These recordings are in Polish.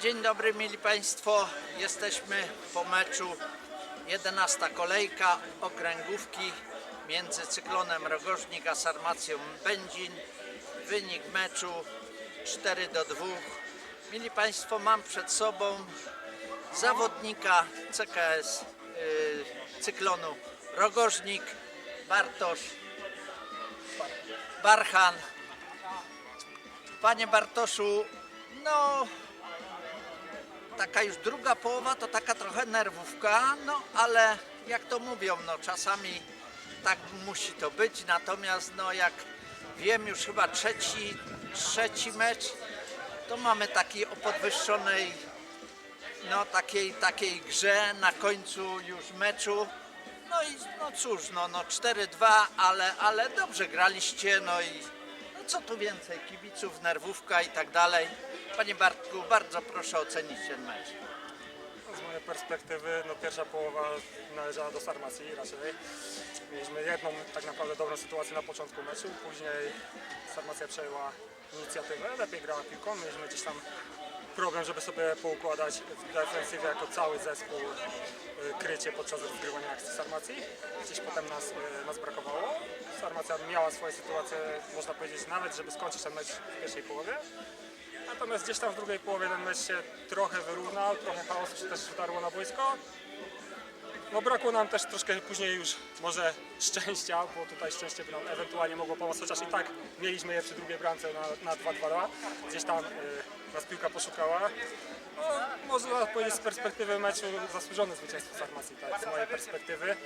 Dzień dobry, mieli Państwo. Jesteśmy po meczu 11 kolejka okręgówki między Cyklonem Rogożnik a Sarmacją Będzin. Wynik meczu 4 do 2. Mieli Państwo, mam przed sobą zawodnika CKS y, Cyklonu Rogożnik, Bartosz Barchan. Panie Bartoszu, no taka już druga połowa to taka trochę nerwówka, no ale jak to mówią, no czasami tak musi to być, natomiast no jak wiem już chyba trzeci, trzeci mecz, to mamy taki o podwyższonej no takiej, takiej grze na końcu już meczu. No i no cóż, no, no 4-2, ale, ale dobrze graliście, no i co tu więcej, kibiców, nerwówka i tak dalej. Panie Bartku, bardzo proszę ocenić ten mecz. Z mojej perspektywy no, pierwsza połowa należała do Sarmacji raczej. Mieliśmy jedną tak naprawdę dobrą sytuację na początku meczu, później Sarmacja przejęła inicjatywę, lepiej grała piłką, mieliśmy gdzieś tam problem, żeby sobie poukładać w defensywie jako cały zespół y, krycie podczas rozgrywania akcji Sarmacji. Gdzieś potem nas, y, nas brakowało. Sarmacja miała swoje sytuacje, można powiedzieć nawet, żeby skończyć ten mecz w pierwszej połowie. Natomiast gdzieś tam w drugiej połowie ten mecz się trochę wyrównał, trochę chaosu się też wdarło na boisko. No brakło nam też troszkę później już może szczęścia, bo tutaj szczęście by nam ewentualnie mogło pomóc, chociaż i tak mieliśmy je przy drugiej bramce na, na 2-2. Gdzieś tam y, nas piłka poszukała. No, można powiedzieć z perspektywy meczu zasłużone zwycięstwo z Armacji, tak, z mojej perspektywy.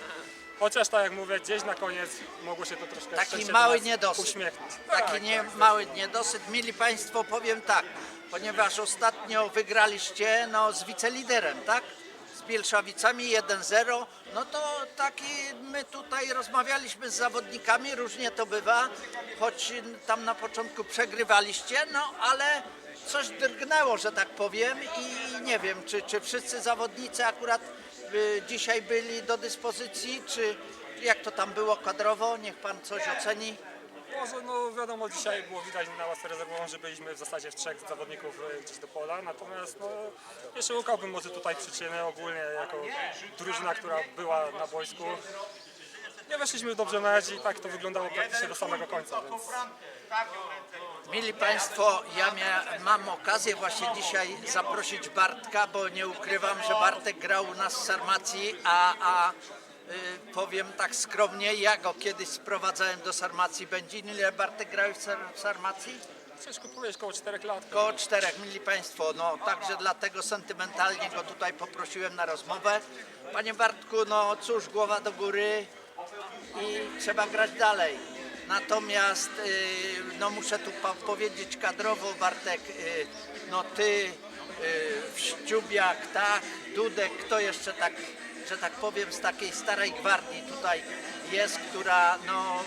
Chociaż tak jak mówię, gdzieś na koniec mogło się to troszkę Taki szczęście mały do nas niedosyt. uśmiechnąć. Taki Tak, nie, tak, mały niedosyt. Mieli Państwo, powiem tak, ponieważ ostatnio wygraliście no, z wiceliderem, tak? Z Bielszawicami 1-0, no to taki my tutaj rozmawialiśmy z zawodnikami, różnie to bywa, choć tam na początku przegrywaliście, no ale coś drgnęło, że tak powiem i nie wiem, czy, czy wszyscy zawodnicy akurat y, dzisiaj byli do dyspozycji, czy jak to tam było kadrowo, niech Pan coś oceni. Może, no wiadomo, dzisiaj było widać na łasce rezerwową, że byliśmy w zasadzie w trzech zawodników e, gdzieś do pola, natomiast no, nie może tutaj przyczyny ogólnie jako drużyna, która była na boisku. Nie weszliśmy dobrze w mecz i tak to wyglądało praktycznie do samego końca, więc Mili Państwo, ja mia, mam okazję właśnie dzisiaj zaprosić Bartka, bo nie ukrywam, że Bartek grał u nas w Sarmacji, a, a powiem tak skromnie, ja go kiedyś sprowadzałem do Sarmacji Będzin. Ile Bartek grał w, Sar, w Sarmacji? ciężko powiedzieć, koło 4 lat. Koło czterech, mili Państwo, no także dlatego sentymentalnie go tutaj poprosiłem na rozmowę. Panie Bartku, no cóż, głowa do góry i trzeba grać dalej. Natomiast y, no muszę tu powiedzieć kadrowo, Bartek, y, no ty, y, Wściubiak, tak, Dudek, kto jeszcze tak, że tak powiem, z takiej starej gwardii tutaj jest, która no y,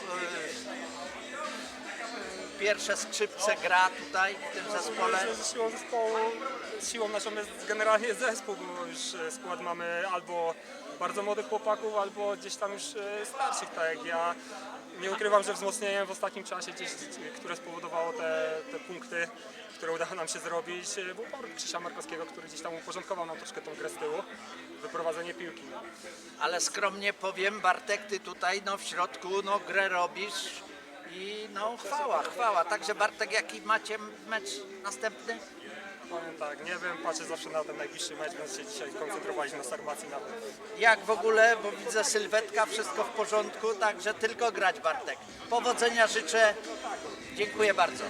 pierwsze skrzypce gra tutaj w tym zespole. Siłą zespołu, siłą naszą jest generalnie zespół, bo już e, skład mamy albo bardzo młodych chłopaków, albo gdzieś tam już e, starszych, tak jak ja. Nie ukrywam, że wzmocnieniem w ostatnim czasie, gdzieś, które spowodowało te, te punkty, które udało nam się zrobić, e, był powrót Krzysia Markowskiego, który gdzieś tam uporządkował nam troszkę tą grę z tyłu, wyprowadzenie piłki. Ale skromnie powiem, Bartek, ty tutaj no, w środku no, grę robisz i no chwała, chwała. Także Bartek, jaki macie mecz następny? Powiem tak, nie wiem, patrzę zawsze na ten najbliższy mecz, więc się dzisiaj koncentrowaliśmy na Sarmacji nawet. Jak w ogóle, bo widzę sylwetka, wszystko w porządku, także tylko grać Bartek. Powodzenia życzę. Dziękuję bardzo.